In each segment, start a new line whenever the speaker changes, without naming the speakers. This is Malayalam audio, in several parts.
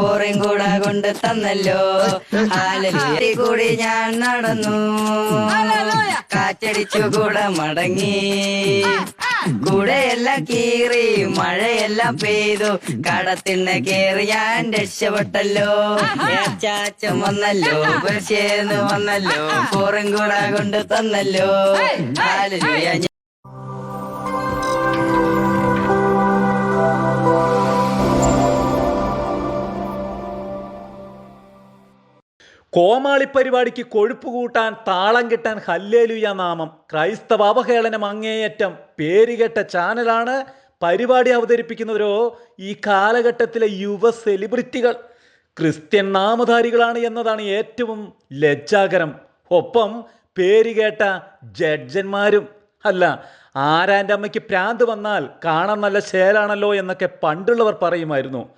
പോറിൻ കൂട കൊണ്ട് തന്നല്ലോ. ആലി കൂടി ഞാൻ നടന്നു. കാറ്റടിച്ചു കൂടെ മടങ്ങി. കൂടെയെല്ലാം കീറി മഴയെല്ലാം പെയ്തു. കടത്തിണ്ണ കേറി ഞാൻ രക്ഷപ്പെട്ടല്ലോ. ചാച്ചൻ വന്നല്ലോ പരിശേന്ന് വന്നല്ലോ പോറും കൂട കൊണ്ട് തന്നല്ലോ. ഹാലലൂയ
കോമാളി പരിപാടിക്ക് കൊഴുപ്പ് കൂട്ടാൻ താളം കിട്ടാൻ ഹല്ലേലുയ നാമം. ക്രൈസ്തവ അവഹേളനം അങ്ങേയറ്റം പേരുകെട്ട ചാനലാണ് പരിപാടി അവതരിപ്പിക്കുന്നവരോ ഈ കാലഘട്ടത്തിലെ യുവ സെലിബ്രിറ്റികൾ. ക്രിസ്ത്യൻ നാമധാരികളാണ് എന്നതാണ് ഏറ്റവും ലജ്ജാകരം. ഒപ്പം പേരുകേട്ട ജഡ്ജന്മാരും. അല്ല ആരാന്റെ അമ്മയ്ക്ക് പ്രാന്ത് വന്നാൽ കാണാൻ നല്ല ശേലാണല്ലോ എന്നൊക്കെ പണ്ടുള്ളവർ പറയുമായിരുന്നു.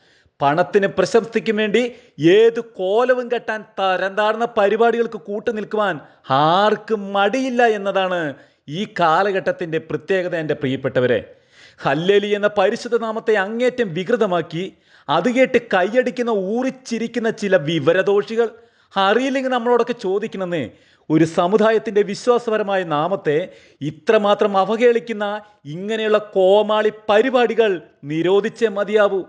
പണത്തിന് പ്രശസ്തിക്കും വേണ്ടി ഏത് കോലവും കെട്ടാൻ തരംതാഴ്ന്ന പരിപാടികൾക്ക് കൂട്ടു നിൽക്കുവാൻ ആർക്കും മടിയില്ല എന്നതാണ് ഈ കാലഘട്ടത്തിന്റെ പ്രത്യേകത എന്റെ പ്രിയപ്പെട്ടവരെ. ഹല്ലേലി എന്ന പരിശുദ്ധ നാമത്തെ അങ്ങേറ്റം വികൃതമാക്കി അത് കേട്ട് കൈയടിക്കുന്ന ഊറിച്ചിരിക്കുന്ന ചില വിവരദോഷികൾ അറിയില്ലെങ്കിൽ നമ്മളോടൊക്കെ ചോദിക്കണമെന്നേ ഒരു സമുദായത്തിന്റെ വിശ്വാസപരമായ നാമത്തെ ഇത്രമാത്രം അവഹേളിക്കുന്ന ഇങ്ങനെയുള്ള കോമാളി പരിപാടികൾ നിരോധിച്ചേ മതിയാവൂ.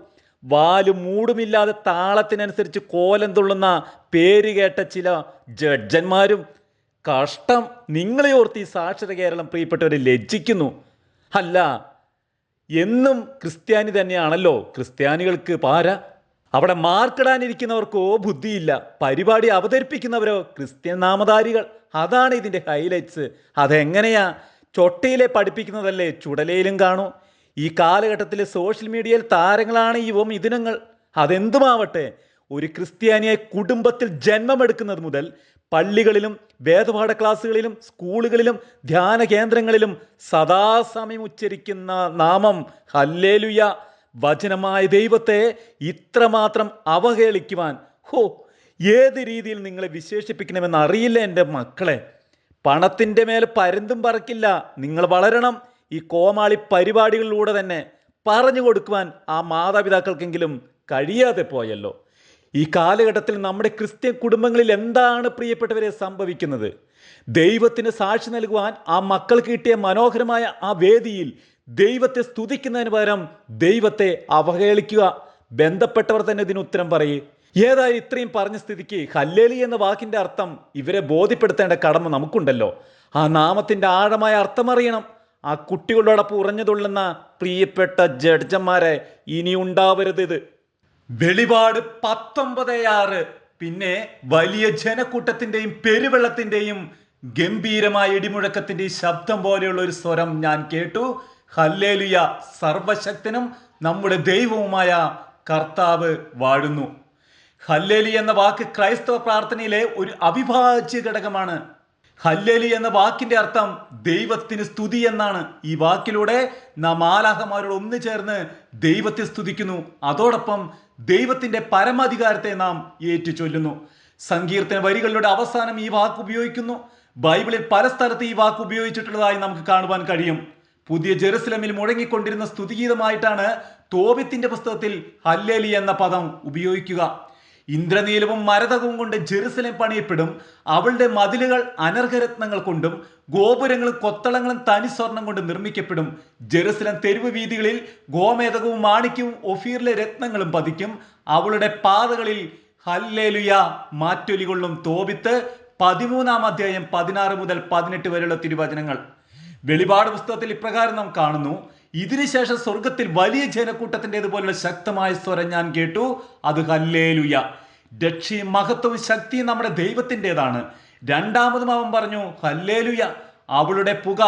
വാലും മൂടുമില്ലാതെ താളത്തിനനുസരിച്ച് കോലം തുള്ളുന്ന പേര് കേട്ട ചില ജഡ്ജന്മാരും കഷ്ടം നിങ്ങളെ ഓർത്ത് ഈ സാക്ഷര കേരളം പ്രിയപ്പെട്ടവരെ ലജ്ജിക്കുന്നു. അല്ല എന്നും ക്രിസ്ത്യാനി തന്നെയാണല്ലോ. ക്രിസ്ത്യാനികൾക്ക് പാര. അവിടെ മാർക്കിടാനിരിക്കുന്നവർക്കോ ബുദ്ധിയില്ല. പരിപാടി അവതരിപ്പിക്കുന്നവരോ ക്രിസ്ത്യൻ നാമധാരികൾ. അതാണ് ഇതിന്റെ ഹൈലൈറ്റ്സ്. അതെങ്ങനെയാ? ചൊട്ടയിലെ പഠിപ്പിക്കുന്നതല്ലേ ചുടലയിലും കാണൂ. ഈ കാലഘട്ടത്തിൽ സോഷ്യൽ മീഡിയയിൽ താരങ്ങളാണ് ഈ ഇതിനങ്ങൾ അതെന്തുമാവട്ടെ ഒരു ക്രിസ്ത്യാനിയെ കുടുംബത്തിൽ ജന്മമെടുക്കുന്നത് മുതൽ പള്ളികളിലും വേദപാഠ ക്ലാസ്സുകളിലും സ്കൂളുകളിലും ധ്യാന കേന്ദ്രങ്ങളിലും സദാസമയം ഉച്ചരിക്കുന്ന നാമം ഹല്ലേലുയ. വചനമായ ദൈവത്തെ ഇത്രമാത്രം അവഹേളിക്കുവാൻ ഹോ ഏത് രീതിയിൽ നിങ്ങളെ വിശേഷിപ്പിക്കണമെന്ന് അറിയില്ല എന്റെ മക്കളെ. പണത്തിന്റെ മേൽ പരുന്തും പറക്കില്ല. നിങ്ങൾ വളരണം. ഈ കോമാളി പരിപാടികളിലൂടെ തന്നെ പറഞ്ഞു കൊടുക്കുവാൻ ആ മാതാപിതാക്കൾക്കെങ്കിലും കഴിയാതെ പോയല്ലോ. ഈ കാലഘട്ടത്തിൽ നമ്മുടെ ക്രിസ്ത്യൻ കുടുംബങ്ങളിൽ എന്താണ് പ്രിയപ്പെട്ടവരെ സംഭവിക്കുന്നത്? ദൈവത്തിന് സാക്ഷി നൽകുവാൻ ആ മക്കൾ കിട്ടിയ മനോഹരമായ ആ വേദിയിൽ ദൈവത്തെ സ്തുതിക്കുന്നതിന് പകരം ദൈവത്തെ അവഹേളിക്കുക. ബന്ധപ്പെട്ടവർ തന്നെ ഇതിന് ഉത്തരം പറയേ. ഏതായാലും ഇത്രയും പറഞ്ഞ സ്ഥിതിക്ക് ഹല്ലേലി എന്ന വാക്കിന്റെ അർത്ഥം ഇവരെ ബോധ്യപ്പെടുത്തേണ്ട കടമ നമുക്കുണ്ടല്ലോ. ആ നാമത്തിന്റെ ആഴമായ അർത്ഥം അറിയണം. ആ കുട്ടികളോടൊപ്പം ഉറഞ്ഞുതുള്ളുന്ന പ്രിയപ്പെട്ട ജഡ്ജന്മാരെ ഇനി ഉണ്ടാവരുത് ഇത്. വെളിപാട് പത്തൊമ്പത് ആറ്. പിന്നെ വലിയ ജനക്കൂട്ടത്തിന്റെയും പെരുവെള്ളത്തിന്റെയും ഗംഭീരമായ ഇടിമുഴക്കത്തിന്റെ ശബ്ദം പോലെയുള്ള ഒരു സ്വരം ഞാൻ കേട്ടു. ഹല്ലേലുയ. സർവശക്തനും നമ്മുടെ ദൈവവുമായ കർത്താവ് വാഴുന്നു. ഹല്ലേലി എന്ന വാക്ക് ക്രൈസ്തവ പ്രാർത്ഥനയിലെ ഒരു അവിഭാജ്യ ഘടകമാണ്. ഹല്ലേലി എന്ന വാക്കിന്റെ അർത്ഥം ദൈവത്തിന് സ്തുതി എന്നാണ്. ഈ വാക്കിലൂടെ നാം ആലാഹമാരോട് ഒന്നു ചേർന്ന് ദൈവത്തെ സ്തുതിക്കുന്നു. അതോടൊപ്പം ദൈവത്തിന്റെ പരമാധികാരത്തെ നാം ഏറ്റു ചൊല്ലുന്നു സങ്കീർത്തന വരികളുടെ അവസാനം ഈ വാക്ക് ഉപയോഗിക്കുന്നു. ബൈബിളിൽ പല സ്ഥലത്ത് ഈ വാക്ക് ഉപയോഗിച്ചിട്ടുള്ളതായി നമുക്ക് കാണുവാൻ കഴിയും. പുതിയ ജെറുസലമിൽ മുഴങ്ങിക്കൊണ്ടിരുന്ന സ്തുതിഗീതമായിട്ടാണ് തോബിത്തിന്റെ പുസ്തകത്തിൽ ഹല്ലേലി എന്ന പദം ഉപയോഗിക്കുക. ഇന്ദ്രനീലവും മരതകവും കൊണ്ട് ജെറുസലേം പണിയപ്പെടും. അവളുടെ മതിലുകൾ അനർഘരത്നങ്ങൾ കൊണ്ടും ഗോപുരങ്ങളും കൊത്തളങ്ങളും തനി സ്വർണം കൊണ്ട് നിർമ്മിക്കപ്പെടും. ജെറുസലം തെരുവ് വീതികളിൽ ഗോമേതകവും മാണിക്യവും ഒഫീറിലെ രത്നങ്ങളും പതിക്കും. അവളുടെ പാതകളിൽ ഹല്ലേലുയ മാറ്റൊലികൊള്ളും തോപിത്ത്. പതിമൂന്നാം അധ്യായം പതിനാറ് മുതൽ പതിനെട്ട് വരെയുള്ള തിരുവചനങ്ങൾ. വെളിപാട് പുസ്തകത്തിൽ ഇപ്രകാരം നാം കാണുന്നു. ഇതിനുശേഷം സ്വർഗത്തിൽ വലിയ ജനക്കൂട്ടത്തിന്റെതുപോലുള്ള ശക്തമായ സ്വരം ഞാൻ കേട്ടു. അത് ഹല്ലേലുയ. രക്ഷയും മഹത്വവും ശക്തിയും നമ്മുടെ ദൈവത്തിന്റെതാണ്. രണ്ടാമതും അവൻ പറഞ്ഞു ഹല്ലേലുയ അവളുടെ പുക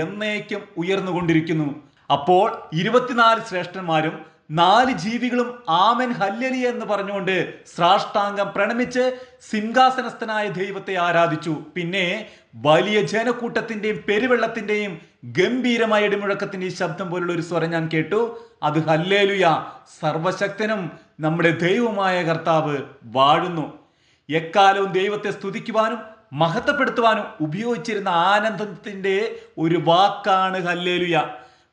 എന്നേക്കും ഉയർന്നുകൊണ്ടിരിക്കുന്നു. അപ്പോൾ ഇരുപത്തിനാല് ശ്രേഷ്ഠന്മാരും നാല് ജീവികളും ആമൻ ഹല്ലേലി എന്ന് പറഞ്ഞുകൊണ്ട് സ്രാഷ്ടാംഗം പ്രണമിച്ച് സിംഹാസനസ്ഥനായ ദൈവത്തെ ആരാധിച്ചു. പിന്നെ വലിയ ജനക്കൂട്ടത്തിന്റെയും പെരുവെള്ളത്തിന്റെയും ഗംഭീരമായ ഇടിമുഴക്കത്തിന്റെയും ശബ്ദം പോലുള്ള ഒരു സ്വരം ഞാൻ കേട്ടു. അത് ഹല്ലേലുയ. സർവശക്തനും നമ്മുടെ ദൈവമായ കർത്താവ് വാഴുന്നു. എക്കാലവും ദൈവത്തെ സ്തുതിക്കുവാനും മഹത്വപ്പെടുത്തുവാനും ഉപയോഗിച്ചിരുന്ന ആനന്ദത്തിന്റെ ഒരു വാക്കാണ് ഹല്ലേലുയ.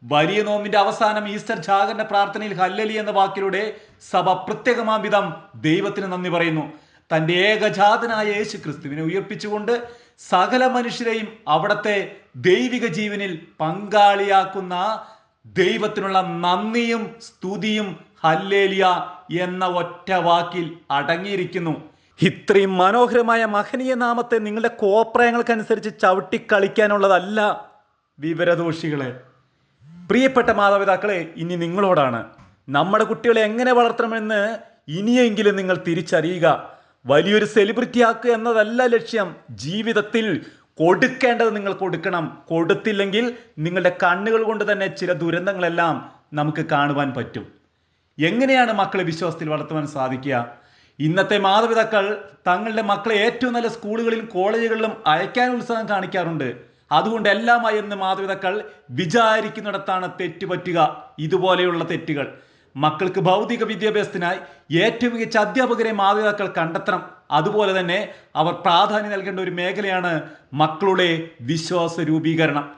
വലിയ നോമ്പിന്റെ അവസാനം ഈസ്റ്റർ ജാഗരണ പ്രാർത്ഥനയിൽ ഹല്ലലി എന്ന വാക്കിലൂടെ സഭ പ്രത്യേകമാം വിധം ദൈവത്തിന് നന്ദി പറയുന്നു. തന്റെ ഏകജാതനായ യേശു ക്രിസ്തുവിനെ ഉയർപ്പിച്ചുകൊണ്ട് സകല മനുഷ്യരെയും അവിടത്തെ ദൈവിക ജീവനിൽ പങ്കാളിയാക്കുന്ന ദൈവത്തിനുള്ള നന്ദിയും സ്തുതിയും ഹല്ലേലിയ എന്ന ഒറ്റ വാക്കിൽ അടങ്ങിയിരിക്കുന്നു. ഇത്രയും മനോഹരമായ മഹനീയ നാമത്തെ നിങ്ങളുടെ കോപ്രായങ്ങൾക്കനുസരിച്ച് ചവിട്ടിക്കളിക്കാനുള്ളതല്ല വിവരദോഷികളെ. പ്രിയപ്പെട്ട മാതാപിതാക്കളെ ഇനി നിങ്ങളോടാണ്. നമ്മുടെ കുട്ടികളെ എങ്ങനെ വളർത്തണമെന്ന് ഇനിയെങ്കിലും നിങ്ങൾ തിരിച്ചറിയുക. വലിയൊരു സെലിബ്രിറ്റി ആക്കുക എന്നതല്ല ലക്ഷ്യം. ജീവിതത്തിൽ കൊടുക്കേണ്ടത് നിങ്ങൾ കൊടുക്കണം. കൊടുത്തില്ലെങ്കിൽ നിങ്ങളുടെ കണ്ണുകൾ കൊണ്ട് തന്നെ ചില ദുരന്തങ്ങളെല്ലാം നമുക്ക് കാണുവാൻ പറ്റും. എങ്ങനെയാണ് മക്കളെ വിശ്വാസത്തിൽ വളർത്തുവാൻ സാധിക്കുക? ഇന്നത്തെ മാതാപിതാക്കൾ തങ്ങളുടെ മക്കളെ ഏറ്റവും നല്ല സ്കൂളുകളിലും കോളേജുകളിലും അയക്കാൻ ഉത്സാഹം കാണിക്കാറുണ്ട്. അതുകൊണ്ട് എല്ലാമായി എന്ന് മാതാപിതാക്കൾ വിചാരിക്കുന്നിടത്താണ് തെറ്റുപറ്റുക. ഇതുപോലെയുള്ള തെറ്റുകൾ. മക്കൾക്ക് ഭൗതിക വിദ്യാഭ്യാസത്തിനായി ഏറ്റവും മികച്ച അധ്യാപകരെ മാതാപിതാക്കൾ കണ്ടെത്തണം. അതുപോലെ തന്നെ അവർ പ്രാധാന്യം നൽകേണ്ട ഒരു മേഖലയാണ് മക്കളുടെ വിശ്വാസ രൂപീകരണം.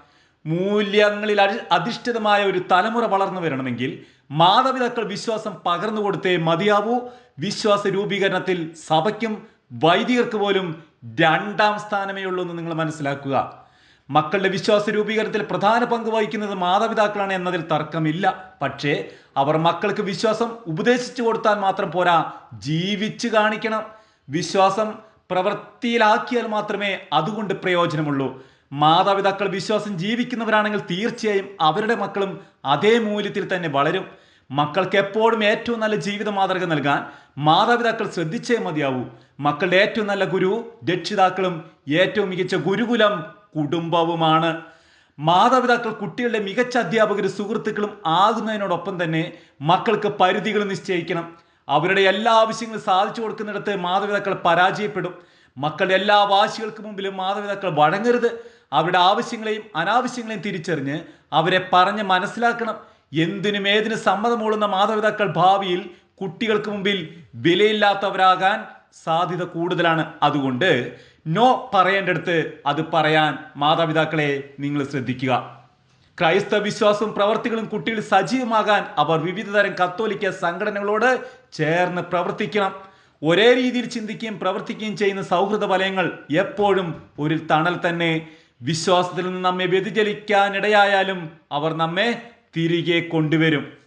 മൂല്യങ്ങളിൽ അധിഷ്ഠിതമായ ഒരു തലമുറ വളർന്നു വരണമെങ്കിൽ മാതാപിതാക്കൾ വിശ്വാസം പകർന്നു കൊടുത്തേ മതിയാവൂ. വിശ്വാസ രൂപീകരണത്തിൽ സഭയ്ക്കും വൈദികർക്ക് പോലും രണ്ടാം സ്ഥാനമേ ഉള്ളൂ എന്ന് നിങ്ങൾ മനസ്സിലാക്കുക. മക്കളുടെ വിശ്വാസ രൂപീകരണത്തിൽ പ്രധാന പങ്ക് വഹിക്കുന്നത് മാതാപിതാക്കളാണ് എന്നതിൽ തർക്കമില്ല. പക്ഷേ അവർ മക്കൾക്ക് വിശ്വാസം ഉപദേശിച്ചു കൊടുത്താൽ മാത്രം പോരാ ജീവിച്ചു കാണിക്കണം. വിശ്വാസം പ്രവൃത്തിയിലാക്കിയാൽ മാത്രമേ അതുകൊണ്ട് പ്രയോജനമുള്ളൂ. മാതാപിതാക്കൾ വിശ്വാസം ജീവിക്കുന്നവരാണെങ്കിൽ തീർച്ചയായും അവരുടെ മക്കളും അതേ മൂല്യത്തിൽ തന്നെ വളരും. മക്കൾക്ക് എപ്പോഴും ഏറ്റവും നല്ല ജീവിത മാതൃക നൽകാൻ മാതാപിതാക്കൾ ശ്രദ്ധിച്ചേ മതിയാവൂ. മക്കളുടെ ഏറ്റവും നല്ല ഗുരു രക്ഷിതാക്കളും ഏറ്റവും മികച്ച ഗുരുകുലം കുടുംബവുമാണ്. മാതാപിതാക്കൾ കുട്ടികളുടെ മികച്ച അധ്യാപകരും സുഹൃത്തുക്കളും ആകുന്നതിനോടൊപ്പം തന്നെ മക്കൾക്ക് പരിധികൾ നിശ്ചയിക്കണം. അവരുടെ എല്ലാ ആവശ്യങ്ങളും സാധിച്ചു കൊടുക്കുന്നിടത്ത് മാതാപിതാക്കൾ പരാജയപ്പെടും. മക്കളുടെ എല്ലാ വാശികൾക്ക് മുമ്പിലും മാതാപിതാക്കൾ വഴങ്ങരുത്. അവരുടെ ആവശ്യങ്ങളെയും അനാവശ്യങ്ങളെയും തിരിച്ചറിഞ്ഞ് അവരെ പറഞ്ഞ് മനസ്സിലാക്കണം. എന്തിനും ഏതിനും സമ്മതമൂളുന്ന മാതാപിതാക്കൾ ഭാവിയിൽ കുട്ടികൾക്ക് മുമ്പിൽ വിലയില്ലാത്തവരാകാൻ സാധ്യത കൂടുതലാണ് അതുകൊണ്ട് നോ പറയേണ്ടടുത്ത് അത് പറയാൻ മാതാപിതാക്കളെ നിങ്ങൾ ശ്രദ്ധിക്കുക. ക്രൈസ്തവ വിശ്വാസവും പ്രവർത്തികളും കുട്ടികൾ സജീവമാകാൻ അവർ വിവിധ തരം കത്തോലിക്ക സംഘടനകളോട് ചേർന്ന് പ്രവർത്തിക്കണം. ഒരേ രീതിയിൽ ചിന്തിക്കുകയും പ്രവർത്തിക്കുകയും ചെയ്യുന്ന സൗഹൃദ വലയങ്ങൾ എപ്പോഴും ഒരു തണൽ തന്നെ. വിശ്വാസത്തിൽ നിന്ന് നമ്മെ വ്യതിചലിക്കാനിടയായാലും അവർ നമ്മെ തിരികെ കൊണ്ടുവരും.